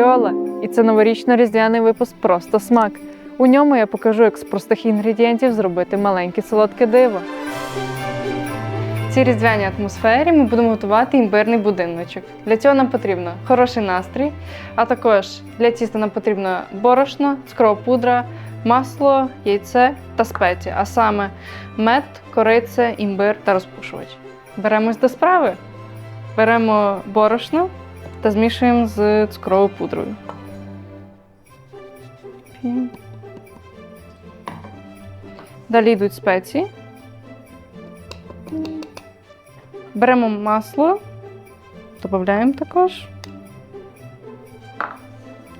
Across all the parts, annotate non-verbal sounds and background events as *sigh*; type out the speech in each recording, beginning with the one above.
Віола, і це новорічно-різдвяний випуск Просто смак. У ньому я покажу, як з простих інгредієнтів зробити маленьке солодке диво. В цій різдвяній атмосфері ми будемо готувати імбирний будиночок. Для цього нам потрібно хороший настрій, а також для тіста нам потрібно борошно, цукрова пудра, масло, яйце та спеції, а саме мед, кориця, імбир та розпушувач. Беремось до справи. Беремо борошно та змішуємо з цукровою пудрою. Далі йдуть спеції. Беремо масло, додаємо також.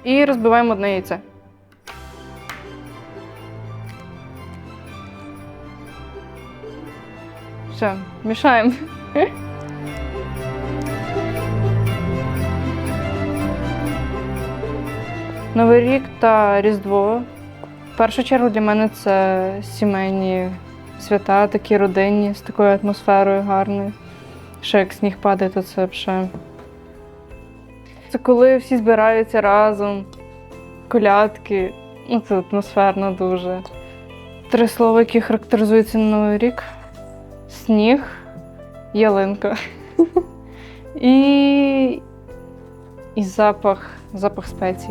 І розбиваємо одне яйце. Все, мішаємо. Новий рік та Різдво. В першу чергу для мене це сімейні свята, такі родинні, з такою атмосферою гарною. Ще як сніг падає, то це вже. Це коли всі збираються разом, колядки. Ну, це атмосферно дуже. Три слова, які характеризуються на Новий рік: сніг, ялинка. *laughs* І, і запах, запах спецій.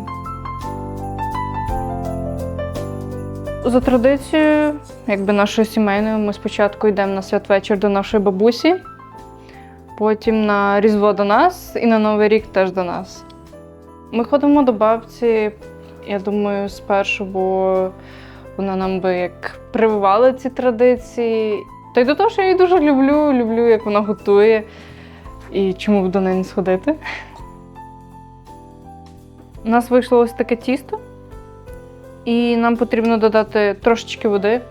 За традицією, якби нашою сімейною, ми спочатку йдемо на святвечір до нашої бабусі, потім на Різдво до нас і на Новий рік теж до нас. Ми ходимо до бабці, я думаю, спершу, бо вона нам би як прививала ці традиції. Та й до того, що я її дуже люблю, люблю, як вона готує. І чому б до неї не сходити? У нас вийшло ось таке тісто. І нам потрібно додати трошечки води.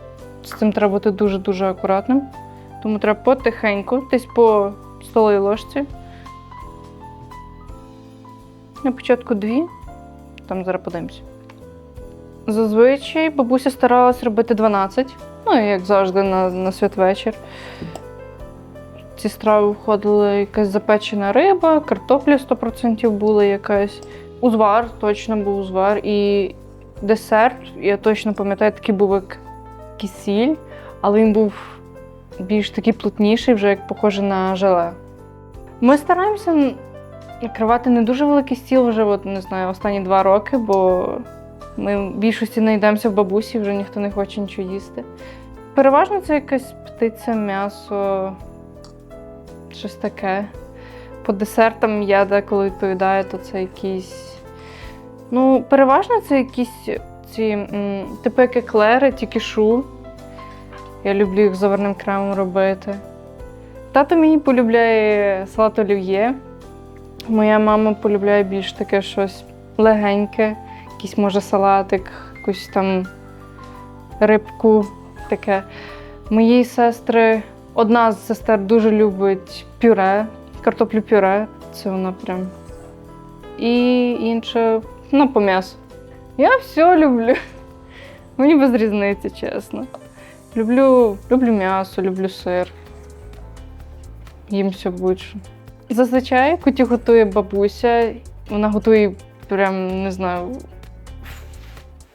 З цим треба бути дуже-дуже акуратним. Тому треба потихеньку, десь по столовій ложці. На початку дві, там зараз подивимося. Зазвичай бабуся старалась робити 12, ну, як завжди, на, на святвечір. Ці страви входила якась запечена риба, картопля 100% була якась. Узвар, точно був узвар. І десерт, я точно пам'ятаю, такий був як кисіль, але він був більш такий плотніший, вже як похоже на желе. Ми стараємося накривати не дуже великий стіл вже, от, не знаю, останні два роки, бо ми в більшості не йдемося в бабусі, вже ніхто не хоче нічого їсти. Переважно це якась птиця, м'ясо, щось таке. По десертам я деколи відповідаю, то це якісь. Ну, переважно це якісь ці, типу як еклери, тільки шу. Я люблю їх з заварним кремом робити. Тато мені полюбляє салат олів'є. Моя мама полюбляє більш таке щось легеньке, якийсь може салатик, якусь там рибку таке. Моєї сестри, одна з сестер дуже любить пюре, картоплю пюре. Це вона прям. І інша ну, по м'ясу. Я все люблю. *laughs* Мені без різниці, чесно. Люблю, люблю м'ясо, люблю сир. Їм все будь-що. Зазвичай куті готує бабуся. Вона готує прям, не знаю,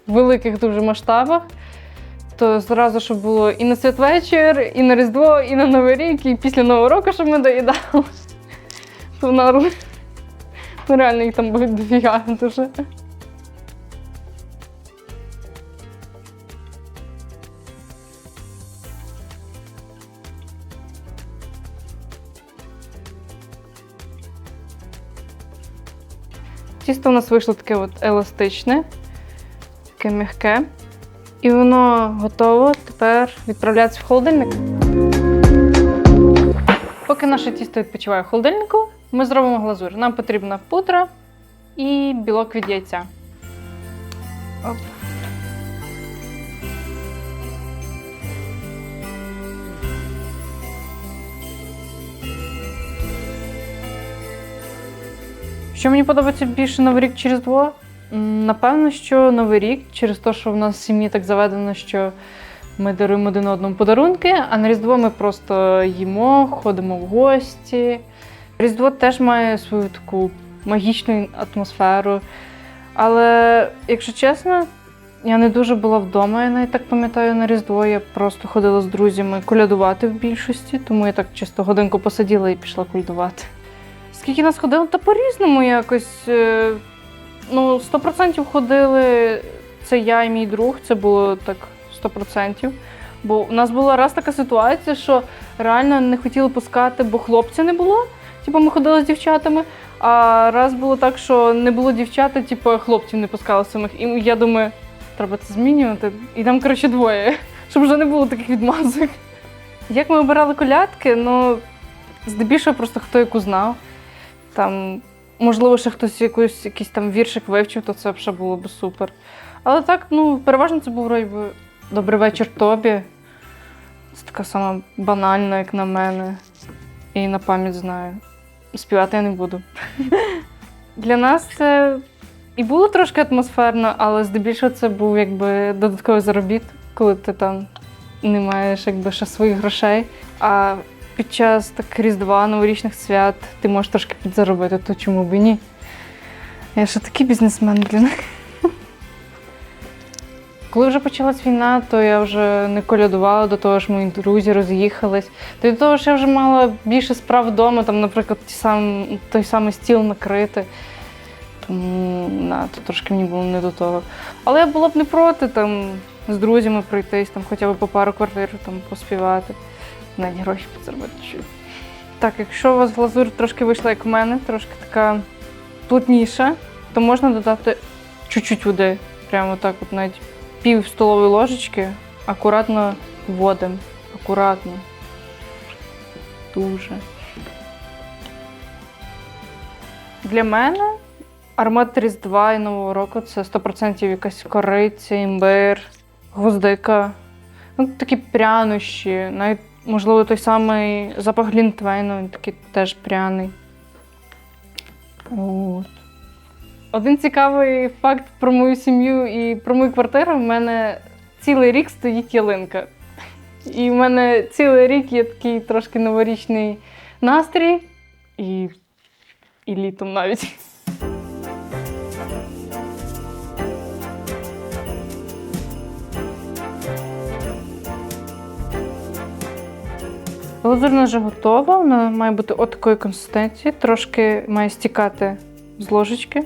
в великих дуже масштабах. То зразу, щоб було і на святвечір, і на Різдво, і на Новий рік, і після Нового року, щоб ми доїдали. *laughs* Вона Ну, реально їх там буде дофіга *laughs* дуже. Тісто у нас вийшло таке от еластичне, таке м'яке. І воно готово тепер відправлятися в холодильник. Поки наше тісто відпочиває в холодильнику, ми зробимо глазур. Нам потрібна пудра і білок від яйця. Оп. Що мені подобається більше Новий рік через? М, Напевно, що Новий рік через те, що в нас в сім'ї так заведено, що ми даруємо один одному подарунки, а на Різдво ми просто їмо, ходимо в гості. Різдво теж має свою таку магічну атмосферу. Але, якщо чесно, я не дуже була вдома, я навіть так пам'ятаю на Різдво. Я просто ходила з друзями колядувати в більшості, тому я так чисто годинку посиділа і пішла колядувати. Скільки нас ходило, та по-різному якось. е, Ну, 100% ходили. Це я і мій друг, це було так 100%. Бо у нас була раз така ситуація, що реально не хотіли пускати, бо хлопця не було. Типу, ми ходили з дівчатами. А раз було так, що не було дівчат, типу, хлопців не пускали самих. І я думаю, треба це змінювати. І там, коротше, двоє, *laughs* щоб вже не було таких відмазок. Як ми обирали колядки, ну, здебільшого просто хто яку знав. Там, можливо, ще хтось якусь, якийсь там віршик вивчив, то це ще було б супер. Але так, ну, переважно це був вроді Добрий вечір тобі. Це така сама банальна, як на мене. І на пам'ять знаю. Співати я не буду. Для нас це і було трошки атмосферно, але здебільшого це був якби додатковий заробіт, коли ти там не маєш якби ще своїх грошей. А під час так Різдва, новорічних свят ти можеш трошки підзаробити, то чому б і ні? Я ще такий бізнесмен, блін. Коли вже почалась війна, то я вже не колядувала, до того ж мої друзі роз'їхались. Та й до того ж я вже мала більше справ вдома, там, наприклад, ті сам, той самий стіл накрити. Тому на, то трошки мені було не до того. Але я була б не проти там, з друзями пройтись, там, хоча б по пару квартир там, поспівати, навіть гроші підзаробити. Так, якщо у вас глазур трошки вийшла, як в мене, трошки така плотніша, то можна додати чуть-чуть води. Прямо так, от навіть пів столової ложечки, акуратно вводимо. Акуратно. Дуже. Для мене аромат Різдва і Нового року це 100% якась кориця, імбир, гвоздика. Ну, такі прянощі. Навіть, можливо, той самий запах глінтвейну, він такий теж пряний. От. Один цікавий факт про мою сім'ю і про мою квартиру. В мене цілий рік стоїть ялинка. І в мене цілий рік є такий трошки новорічний настрій і, і літом навіть. Глазурна вже готова, вона має бути от такої консистенції, трошки має стікати з ложечки.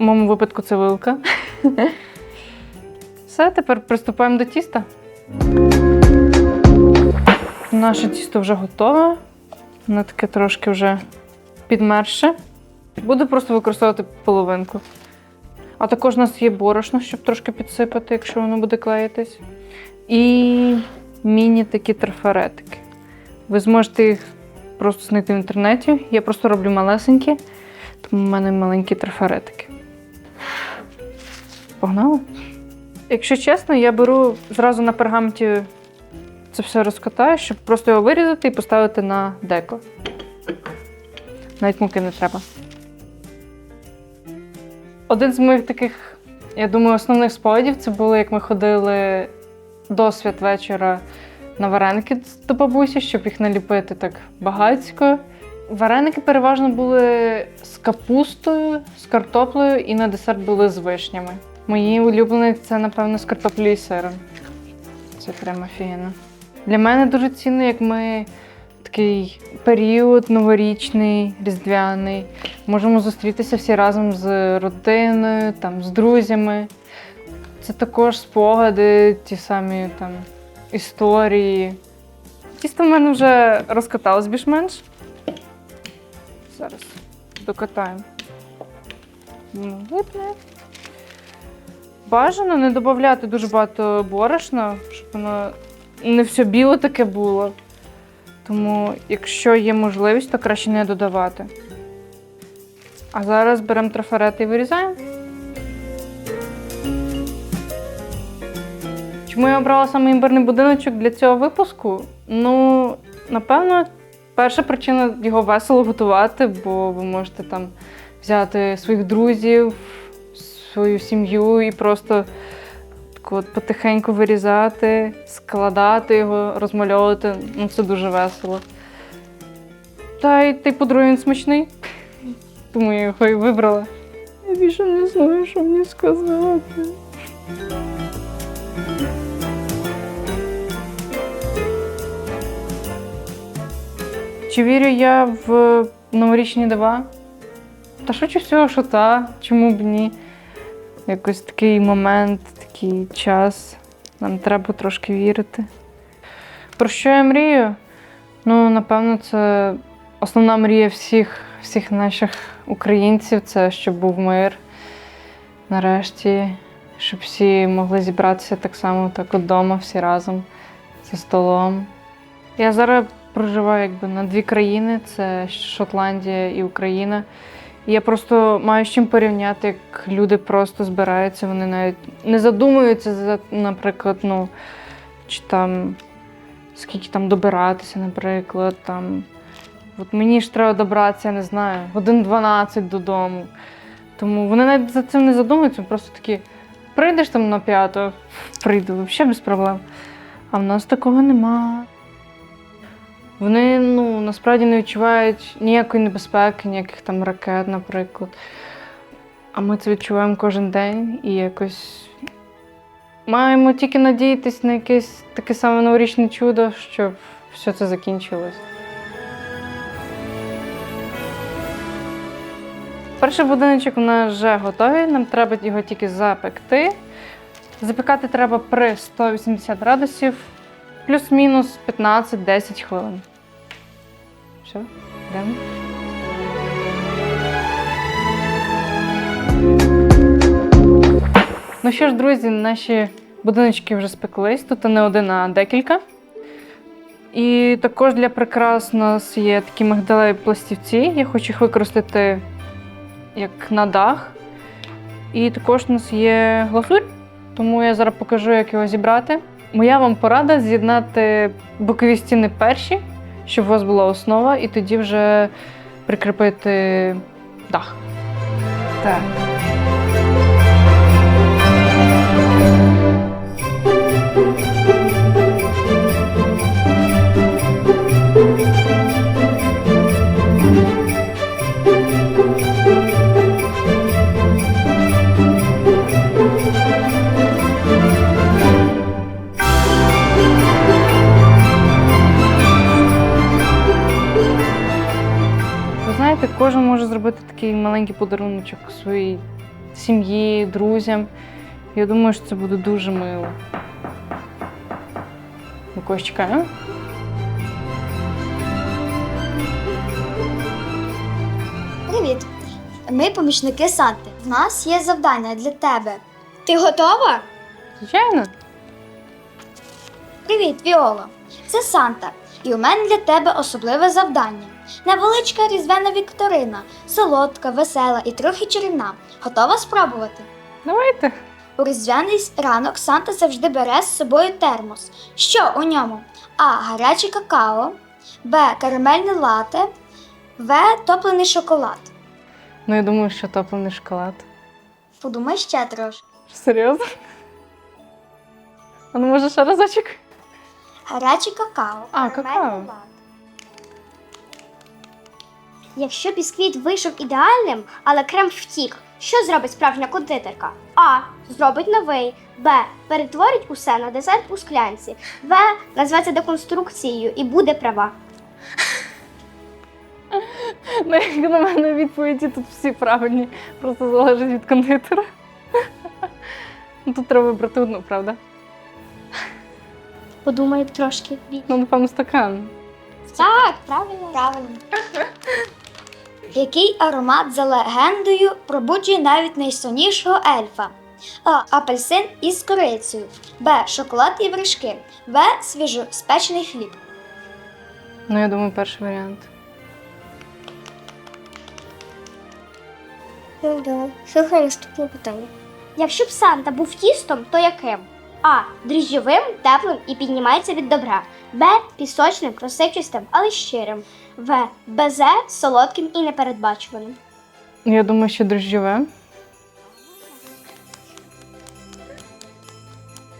В моєму випадку це вилка. *laughs* Все, тепер приступаємо до тіста. Наше тісто вже готове. Воно таке трошки вже підмерше. Буду просто використовувати половинку. А також у нас є борошно, щоб трошки підсипати, якщо воно буде клеїтись. І міні такі трафаретики. Ви зможете їх просто знайти в інтернеті. Я просто роблю малесенькі, тому в мене маленькі трафаретики. Погнали? Якщо чесно, я беру зразу на пергаменті це все розкатаю, щоб просто його вирізати і поставити на деко. Навіть муки не треба. Один з моїх таких, я думаю, основних спогадів це було, як ми ходили до святвечора на вареники до бабусі, щоб їх наліпити так багатсько. Вареники переважно були з капустою, з картоплею і на десерт були з вишнями. Мої улюблені це, напевно, з і сиром. Це прямо офігенно. Для мене дуже цінно, як ми такий період новорічний, різдвяний. Можемо зустрітися всі разом з родиною, там, з друзями. Це також спогади, ті самі там історії. Тісто в мене вже розкаталось більш-менш. Зараз докатаємо. Воно липне. Бажано не додати дуже багато борошна, щоб воно не все біле таке було. Тому, якщо є можливість, то краще не додавати. А зараз беремо трафарети і вирізаємо. Чому я обрала саме імбирний будиночок для цього випуску? Ну, напевно, перша причина його весело готувати, бо ви можете там взяти своїх друзів, свою сім'ю і просто так от потихеньку вирізати, складати його, розмальовувати. Ну, це дуже весело. Та й, та й по-друге, він смачний, тому я його і вибрала. Я більше не знаю, що мені сказати. Чи вірю я в новорічні дива? Та швидше всього, що та, чому б ні? Якось такий момент, такий час. Нам треба трошки вірити. Про що я мрію? Ну, напевно, це основна мрія всіх, всіх наших українців це щоб був мир. Нарешті, щоб всі могли зібратися так само, так вдома, всі разом за столом. Я зараз проживаю якби на дві країни: це Шотландія і Україна. Я просто маю з чим порівняти, як люди просто збираються, вони навіть не задумуються за, наприклад, ну, чи там скільки там добиратися, наприклад. Там. От мені ж треба добратися, я не знаю, годин 12 додому. Тому вони навіть за цим не задумуються, просто такі прийдеш там на п'яту, прийду, взагалі без проблем. А в нас такого нема. Вони насправді не відчувають ніякої небезпеки, ніяких там ракет, наприклад. А ми це відчуваємо кожен день і якось маємо тільки надіятись на якесь таке саме новорічне чудо, щоб все це закінчилось. Перший будиночок у нас вже готовий, нам треба його тільки запекти. Запікати треба при 180 градусів, плюс-мінус 15-10 хвилин. Все, йдемо. Ну що ж, друзі, наші будиночки вже спеклись. Тут не один, а декілька. І також для прикрас у нас є такі мигдалеві пластівці. Я хочу їх використати як на дах. І також у нас є глазурь, тому я зараз покажу, як його зібрати. Моя вам порада з'єднати бокові стіни перші, щоб у вас була основа, і тоді вже прикріпити дах. Так. Зробити такий маленький подаруночок своїй сім'ї, друзям. Я думаю, що це буде дуже мило. Ми когось чекаємо. Привіт! Ми помічники Санти. В нас є завдання для тебе. Ти готова? Звичайно. Привіт, Віоло! Це Санта, і у мене для тебе особливе завдання. Невеличка різдвяна вікторина, солодка, весела і трохи чарівна. Готова спробувати? Давайте. У різдвяний ранок Санта завжди бере з собою термос. Що у ньому? А. Гаряче какао, Б. Карамельне лате, В. Топлений шоколад. Ну, я думаю, що топлений шоколад. Подумай ще трошки. Серйозно? А ну може ще разочок? Гаряче какао. А, карамельне какао. лате. Якщо бісквіт вийшов ідеальним, але крем втік, що зробить справжня кондитерка? А. Зробить новий. Б. Перетворить усе на десерт у склянці. В. Назветься деконструкцією і буде права. Ну, як на мене відповіді тут всі правильні. Просто залежить від кондитера. Ну, Тут треба вибрати одну, правда? Подумай трошки. Ну, напевно, стакан. Так, правильно. Правильно. *laughs* Який аромат за легендою пробуджує навіть найсоннішого ельфа? А. Апельсин із корицею. Б. Шоколад і вершки. В. Свіжоспечений хліб. Ну, я думаю, перший варіант. Слухай наступне питання. Якщо б Санта був тістом, то яким? А. Дріжджовим, теплим і піднімається від добра. Б. Пісочним, розсипчастим, але щирим. В. Безе, солодким і непередбачуваним. Я думаю, що дрожжове.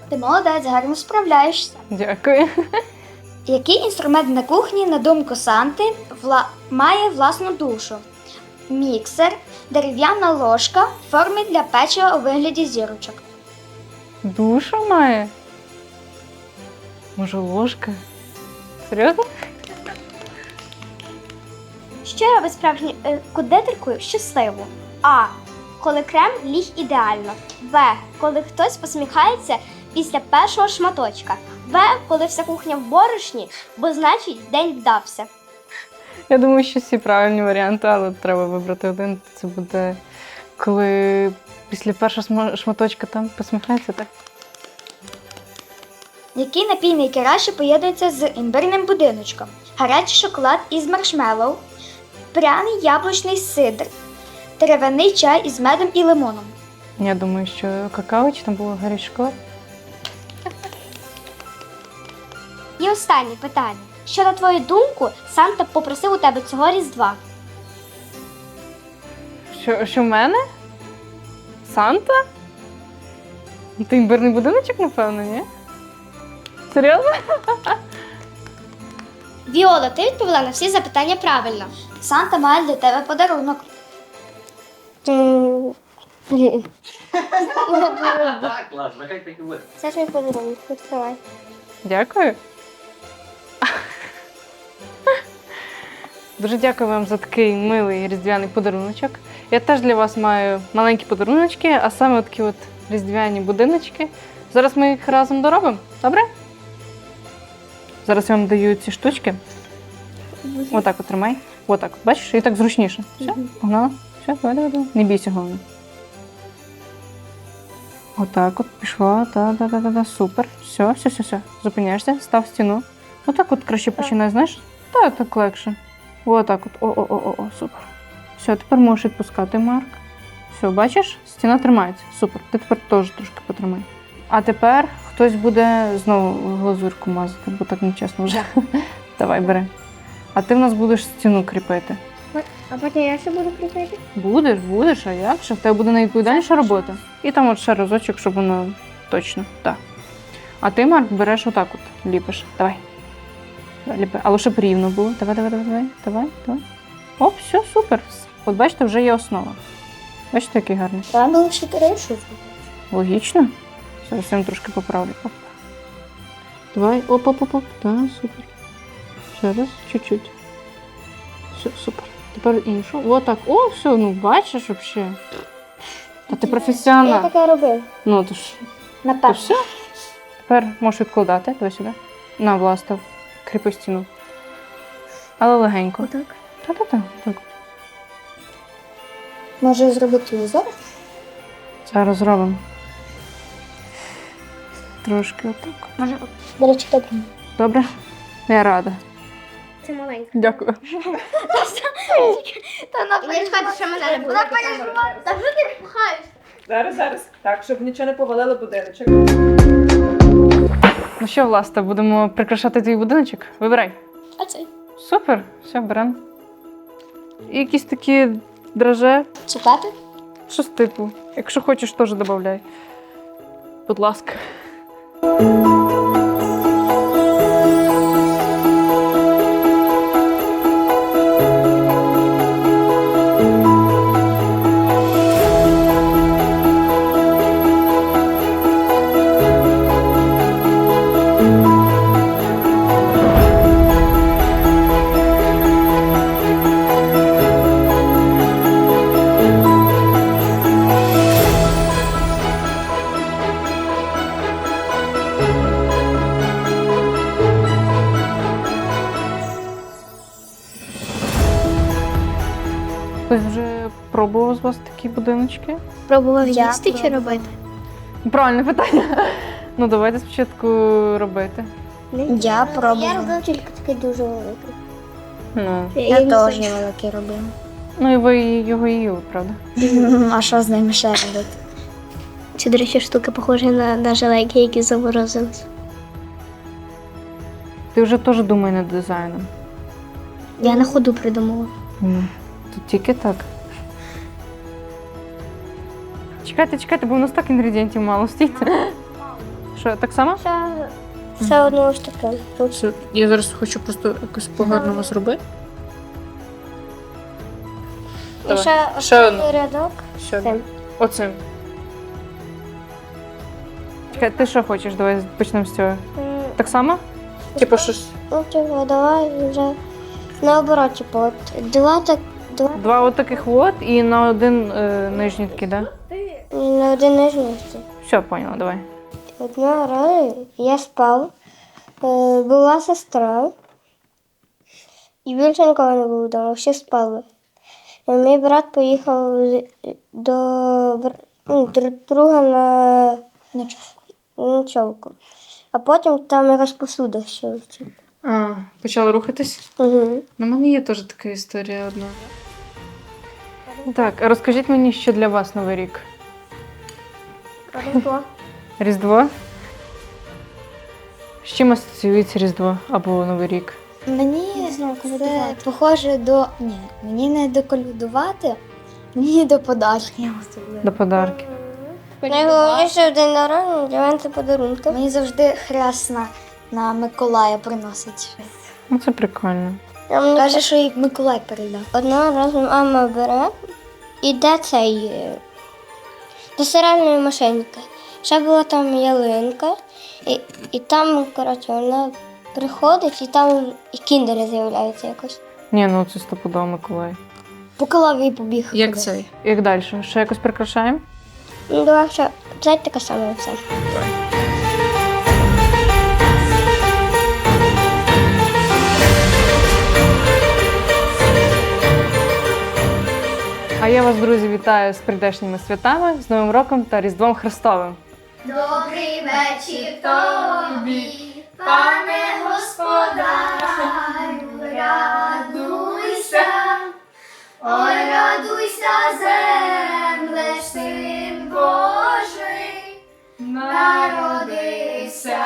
Ти молодець, гарно справляєшся. Дякую. Який інструмент на кухні, на думку Санти, вла... має власну душу? Міксер, Дерев'яна ложка в формі для печива у вигляді зірочок. Душа має? Може, ложка? Серйозно? Що робить справжню е, кондитеркою щасливу? А. Коли крем ліг ідеально. Б. Коли хтось посміхається після першого шматочка. В. Коли вся кухня в борошні, бо значить день вдався. Я думаю, що всі правильні варіанти, але треба вибрати один. Це буде коли після першого шматочка там посміхається, так? Який напій найкраще поєднується з імбирним будиночком? Гарячий шоколад із маршмеллоу, пряний яблучний сидр, травяний чай із медом і лимоном. Я думаю, що какао чи там було шоколад. І останнє питання. Що, на твою думку, Санта попросив у тебе цього різдва? Що, що в мене? Санта? Ну, Ти імбирний будиночок, напевно, ні? Серйозно? *laughs* Віола, ти відповіла на всі запитання правильно. Санта має для тебе подарунок. Клас, нехай так і буде. Це твій подарунок, відкривай. Дякую. Дуже дякую вам за такий милий різдвяний подаруночок. Я теж для вас маю маленькі подаруночки, а саме такі от різдвяні будиночки. Зараз ми їх разом доробимо. Добре? Зараз я вам даю ці штучки. Отак от тримай. Отак. Бачиш, і так зручніше. Все, погнала. Все, давай, давай, давай. Не бійся, головне. Отак от пішла. Та, та, та, та, та. Супер. Все, все, все, все. Зупиняєшся, став стіну. Отак от краще починай, знаєш? Та так легше. Отак от. О, о, о, о, о, супер. Все, тепер можеш відпускати, Марк. Все, бачиш? Стіна тримається. Супер. Ти тепер теж трошки потримай. А тепер хтось буде знову глазурку мазати, бо так нечесно вже. *laughs* Давай, бери. А ти в нас будеш стіну кріпити. А потім я ще буду крутити? Будеш, будеш, а як же? В тебе буде найвідповідальніша робота. І там от ще разочок, щоб воно точно. Так. А ти, Марк, береш отак от, ліпиш. Давай. Давай, ліпи. Але щоб рівно було. Давай, давай, давай, давай, давай, давай. Оп, все, супер. От бачите, вже є основа. Бачите, який гарний. Треба лише кришу. Логічно. Зараз я вам трошки поправлю. Оп. Давай, оп, оп, оп, оп. Так, супер. Ще раз, чуть-чуть. Все, супер. Тепер іншу. О, так. О, все, ну бачиш взагалі. Та ти Я таке робив. Ну, то ж. То Напевно. все. Тепер можеш відкладати. Давай сюди. На, властав. Кріпи стіну. Але легенько. Отак. Та-та-та. Так. Може зробити узор? Зараз зробимо. Трошки отак. Може. До речі, добре. Добре? Я рада. Це маленька. Дякую. Та вона переживає, що мене не буде. Вона переживає. Та що ти пхаєш? Зараз, зараз. Так, щоб нічого не повалило будиночок. Ну що, Власта, будемо прикрашати твій будиночок? Вибирай. А цей? Супер, все, беремо. І якісь такі драже, Цукати? щось типу. Якщо хочеш, теж додай. Будь ласка. Хтось будиночки? Пробував їсти чи робити? Правильне питання. *laughs* Ну, давайте спочатку робити. Я пробувала. Я робив тільки такий дуже великий. Ну, Я теж великий робив. ну і ви його і їли, правда? А що з ним ще робити? Ці, до речі, штуки похожі на, на желейки, які заморозились. Ти вже теж думай над дизайном. Я на ходу придумала. Ну, тут тільки так. Чекайте, чекайте, бо у нас так інгредієнтів мало. Стійте. Що, так само? Це, це одного ж таке. Тут Я зараз хочу просто якось погарно вас робити. І ще, Ще одну. останній рядок. Все. Цим. Оцим. Чекай, ти що хочеш? Давай почнемо з цього. М, Так само? Типу щось. Ну, типу, давай вже наоборот, типу, от два так, два Два отаких от і на один е, нижній такий, да? На один нижній. Все, поняла, давай. Одного разу я спав, е, була сестра, і більше нікого не було вдома, всі спали. Мій брат поїхав до ну, др- друга на ночовку. А потім там якась посуда ще. А, почали рухатись? Угу. Ну, в мене є теж така історія одна. Так, розкажіть мені, що для вас Новий рік? *laughs* Різдво? З чим асоціюється Різдво або Новий рік? Мені це похоже до. Ні, мені не до колядувати, мені до подарків. До подарки. Найголовніше в день народження для мене це подарунки. Мені завжди хресна на Миколая приносить. Ну, це прикольно. Каже, що їй Миколай передав. Одного разу мама бере, іде цей е, до стиральної машинки. Ще була там ялинка, і, і там, коротше, вона приходить, і там і кіндери з'являються якось. Ні, ну це стопудово Миколай. По колові побіг. Як це? цей? Як далі? Ще якось прикрашаємо? Ну, давай, що, це таке саме все. А я вас, друзі, вітаю з прийдешніми святами, з Новим роком та Різдвом Христовим. Добрий вечір тобі, пане господарю, радуйся, ой, радуйся, земле, син Божий, народився.